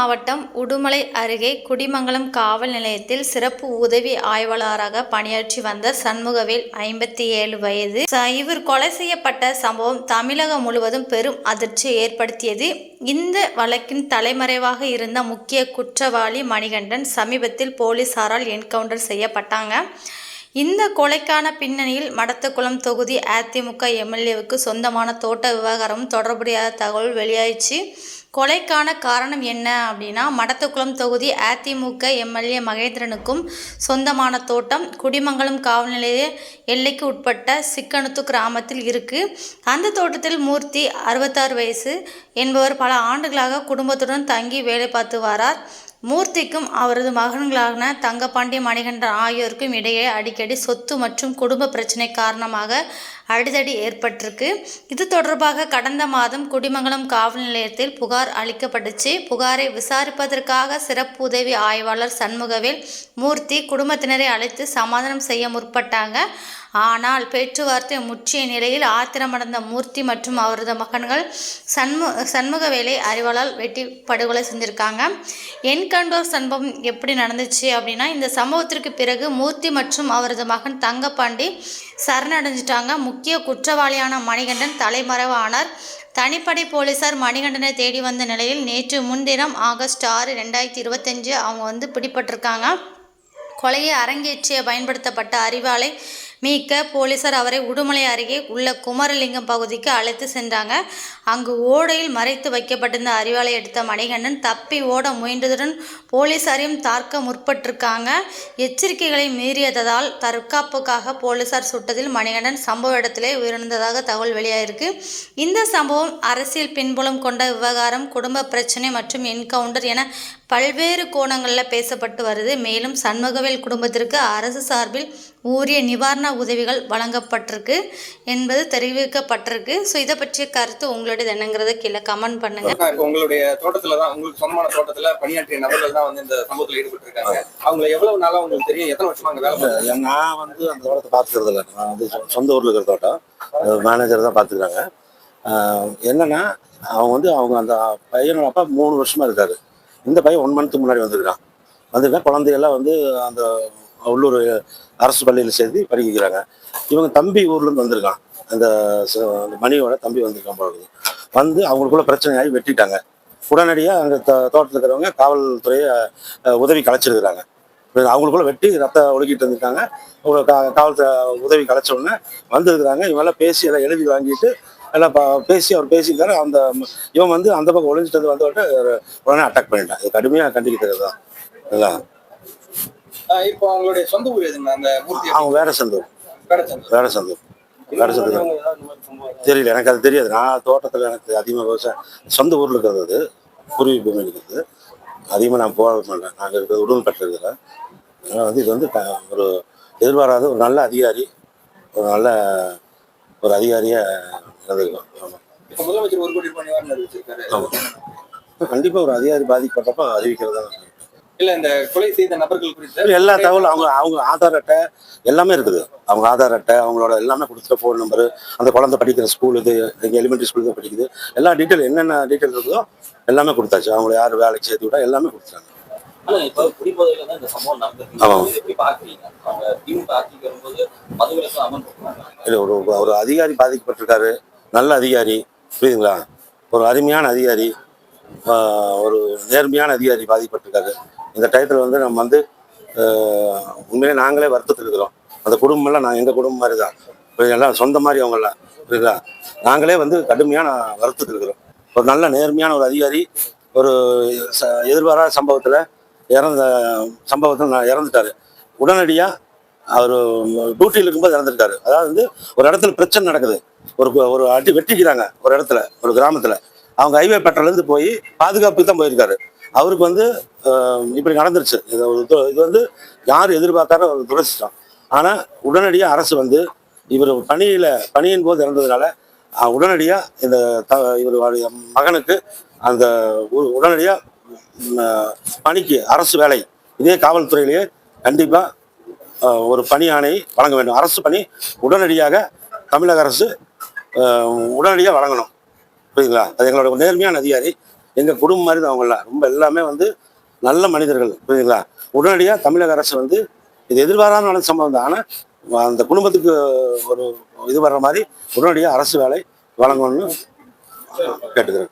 மாவட்டம் உடுமலை அருகே குடிமங்கலம் காவல் நிலையத்தில் சிறப்பு உதவி ஆய்வாளராக பணியாற்றி வந்த சண்முகவேல் ஐம்பத்தி ஏழு வயது இவர் கொலை செய்யப்பட்ட சம்பவம் தமிழகம் முழுவதும் பெரும் அதிர்ச்சியை ஏற்படுத்தியது. இந்த வழக்கின் தலைமறைவாக இருந்த முக்கிய குற்றவாளி மணிகண்டன் சமீபத்தில் போலீசாரால் என்கவுண்டர் செய்யப்பட்டாங்க. இந்த கொலைக்கான பின்னணியில் மடத்துக்குளம் தொகுதி அதிமுக எம்எல்ஏவுக்கு சொந்தமான தோட்ட விவகாரமும் தொடர்புடைய தகவல் வெளியாயிடுச்சு. கொலைக்கான காரணம் என்ன அப்படின்னா மடத்துக்குளம் தொகுதி அதிமுக எம்எல்ஏ மகேந்திரனுக்கும் சொந்தமான தோட்டம் குடிமங்கலம் காவல் நிலைய எல்லைக்கு உட்பட்ட சிக்கனத்து கிராமத்தில் இருக்குது அந்த தோட்டத்தில் மூர்த்தி அறுபத்தாறு வயசு என்பவர் பல ஆண்டுகளாக குடும்பத்துடன் தங்கி வேலை பார்த்து வரார். மூர்த்திக்கும் அவரது மகன்களான தங்கப்பாண்டி மணிகண்டன் ஆகியோருக்கும் இடையே அடிக்கடி சொத்து மற்றும் குடும்ப பிரச்சனை காரணமாக அடிதடி ஏற்பட்டிருக்கு. இது தொடர்பாக கடந்த மாதம் குடிமங்கலம் காவல் நிலையத்தில் புகார் அளிக்கப்பட்டுச்சு. புகாரை விசாரிப்பதற்காக சிறப்பு உதவி ஆய்வாளர் சண்முகவேல் மூர்த்தி குடும்பத்தினரை அழைத்து சமாதானம் செய்ய முற்பட்டாங்க. ஆனால் பேச்சுவார்த்தை முற்றிய நிலையில் ஆத்திரமடைந்த மூர்த்தி மற்றும் அவரது மகன்கள் சண்மு சண்முகவேலை அறிவாளால் வெட்டி படுகொலை செஞ்சுருக்காங்க. என்கண்டோர் சம்பவம் எப்படி நடந்துச்சு அப்படின்னா இந்த சம்பவத்திற்கு பிறகு மூர்த்தி மற்றும் அவரது மகன் தங்கப்பாண்டி சரணடைஞ்சிட்டாங்க. முக்கிய முக்கிய குற்றவாளியான மணிகண்டன் தலைமறைவானார். தனிப்படை போலீசார் மணிகண்டனை தேடி வந்த நிலையில் நேற்று முன்தினம் ஆகஸ்ட் ஆறு ரெண்டாயிரத்தி இருபத்தஞ்சு அவங்க வந்து பிடிபட்டிருக்காங்க. கொலையை அரங்கேற்றிய பயன்படுத்தப்பட்ட அறிவாளை மீட்க போலீசார் அவரை உடுமலை அருகே உள்ள குமரலிங்கம் பகுதிக்கு அழைத்து சென்றாங்க. அங்கு ஓடையில் மறைத்து வைக்கப்பட்டிருந்த அறிவாலை எடுத்த மணிகண்டன் தப்பி ஓட முயன்றதுடன் போலீசாரையும் தாக்க முற்பட்டிருக்காங்க. எச்சரிக்கைகளை மீறியதால் தற்காப்புக்காக போலீசார் சுட்டதில் மணிகண்டன் சம்பவ இடத்திலே உயிரிழந்ததாக தகவல் வெளியாயிருக்கு. இந்த சம்பவம் அரசியல் பின்புலம் கொண்ட விவகாரம் குடும்ப பிரச்சனை மற்றும் என்கவுண்டர் என பல்வேறு கோணங்களில் பேசப்பட்டு வருது. மேலும் சண்முகவேல் குடும்பத்திற்கு அரசு சார்பில் உரிய நிவாரண உதவிகள் வழங்கப்பட்டிருக்கு என்பது தெரிவிக்கப்பட்டிருக்கு. ஸோ இதை பற்றிய கருத்து உங்களுடையது என்னங்கிறத கீழே கமெண்ட் பண்ணுங்க. உங்களுடைய தோட்டத்துல தான் உங்களுக்கு சொந்தமான தோட்டத்துல பணியாற்றிய நபர்கள் தான் வந்து இந்த சம்பவத்துல ஈடுபட்டு இருக்காங்க அவங்களை எவ்வளவு நாளா உங்களுக்கு தெரியும்? எத்தனை வருஷமா அங்க வேலை நான் வந்து அந்த தோட்டத்தை பார்த்துக்கிறது இல்லை. நான் வந்து சொந்த ஊரில் இருக்கிற தோட்டம். மேனேஜர் தான் பார்த்துக்கிறாங்க. என்னன்னா அவங்க வந்து அவங்க அந்த பையனோட அப்பா மூணு வருஷமா இருக்காரு. இந்த பையன் ஒன் மந்த்துக்கு முன்னாடி வந்திருக்கான் வந்திருக்கா குழந்தையெல்லாம் வந்து அந்த உள்ளூர் அரசு பள்ளியில் சேர்த்து படிக்க வைக்கிறாங்க இவங்க தம்பி ஊர்லேருந்து வந்திருக்கான். அந்த அந்த மணியோட தம்பி வந்திருக்கான் போல வந்து அவங்களுக்குள்ள பிரச்சனையாகி வெட்டிட்டாங்க. உடனடியாக அந்த த தோட்டத்தில் இருக்கிறவங்க காவல்துறையை உதவி கலைச்சிருக்கிறாங்க. அவங்களுக்குள்ள வெட்டி ரத்த ஒழுக்கிட்டு இருந்திருக்காங்க. ஒரு கா- காவல்துறை உதவி கலைச்ச உடனே வந்திருக்கிறாங்க. இவங்கெல்லாம் பேசி எல்லாம் எழுதி வாங்கிட்டு எல்லாம் பேசி அவர் பேசியிருக்காரு. அந்த இவன் வந்து அந்த பக்கம் ஒளிஞ்சிட்டு வந்து உடனே உடனே அட்டாக் பண்ணிட்டான். இது கடுமையாக கண்டிக்கிறது தான் இதுதான் இப்போ அவங்களுடைய சொந்த ஊர் எதுங்க? அந்த மூர்த்தி அவங்க வேற சந்தூர் வேற சொந்த வேற சந்தூர் வேற தெரியல எனக்கு அது தெரியாது. நான் தோட்டத்தில் எனக்கு அதிகமாக விவசாயம் சொந்த ஊரில் இருக்கிறது அது பூர்வீக பூமி இருக்கிறது. அதிகமாக நான் போக மாட்டேன். நாங்கள் இருக்கிறது உடுமல்பேட்டில் இருக்கிறேன் அதனால் வந்து இது வந்து ஒரு எதிர்பாராத ஒரு நல்ல அதிகாரி ஒரு நல்ல ஒரு அதிகாரியாக ஆமாம் முதலமைச்சர் ஒரு கோடி ரூபாய் நிவாரணம் கண்டிப்பாக ஒரு அதிகாரி பாதிக்கப்பட்டப்போ அறிவிக்கிறது தான் இல்ல இந்த கொலை செய்த நபர்கள் குறித்து எல்லா தகவலும் அவங்க அவங்க ஆதார் அட்டை எல்லாமே இருக்குது. அவங்க ஆதார் அட்டை அவங்களோட எல்லாமே கொடுத்துட்ட ஃபோன் நம்பரு அந்த குழந்தை படிக்கிற ஸ்கூல் இது எங்கள் எலிமெண்ட்ரி ஸ்கூல் தான் படிக்குது. எல்லா டீட்டெயில் என்னென்ன டீட்டெயில் இருக்குதோ எல்லாமே கொடுத்தாச்சு. அவங்கள யார் வேலைக்கு சேர்த்து விட்டா எல்லாமே இல்லை ஒரு ஒரு அதிகாரி பாதிக்கப்பட்டிருக்காரு. நல்ல அதிகாரி புரியுதுங்களா? ஒரு அருமையான அதிகாரி ஆஹ் ஒரு நேர்மையான அதிகாரி பாதிக்கப்பட்டிருக்காரு. இந்த டயத்தில் வந்து நம்ம வந்து உண்மையிலே நாங்களே வருத்தத்தில் இருக்கிறோம் அந்த குடும்பம்லாம் நான் எங்கள் குடும்பம் மாதிரி தான். எல்லாம் சொந்த மாதிரி அவங்கெல்லாம் புரியுதா நாங்களே வந்து கடுமையான வருத்தத்தில் இருக்கிறோம் ஒரு நல்ல நேர்மையான ஒரு அதிகாரி ஒரு ச எதிர்பாராத சம்பவத்தில் இறந்த சம்பவத்தில் நான் இறந்துட்டாரு. உடனடியாக அவர் டியூட்டியில் இருக்கும்போது இறந்துருக்காரு அதாவது வந்து ஒரு இடத்துல பிரச்சனை நடக்குது. ஒரு ஒரு அடி வெட்டிக்கிறாங்க ஒரு இடத்துல ஒரு கிராமத்தில். அவங்க ஹைவே பெட்ரோலேருந்து போய் பாதுகாப்புக்கு தான் போயிருக்காரு. அவருக்கு வந்து இப்படி நடந்துருச்சு. இது ஒரு இது வந்து யார் எதிர்பார்க்காத ஒரு துரதிஷ்டம் ஆனால் உடனடியாக அரசு வந்து இவர் பணியில் பணியின் போது இறந்ததுனால உடனடியாக இந்த த இவருடைய மகனுக்கு அந்த உடனடியாக பணிக்கு அரசு வேலை இதே காவல்துறையிலேயே கண்டிப்பாக ஒரு பணி வழங்க வேண்டும். அரசு பணி உடனடியாக தமிழக அரசு உடனடியாக வழங்கணும். புரியுதுங்களா? அது எங்களோட நேர்மையான அதிகாரி எங்கள் குடும்பம் மாதிரி தான் அவங்களாம் ரொம்ப எல்லாமே வந்து நல்ல மனிதர்கள் புரியுதுங்களா? உடனடியாக தமிழக அரசு வந்து இது எதிர்பாராத நடந்த சம்பவம் தான். ஆனால் அந்த குடும்பத்துக்கு ஒரு இது வர்ற மாதிரி உடனடியாக அரசு வேலை வழங்கணும்னு கேட்டுக்கிறேன்.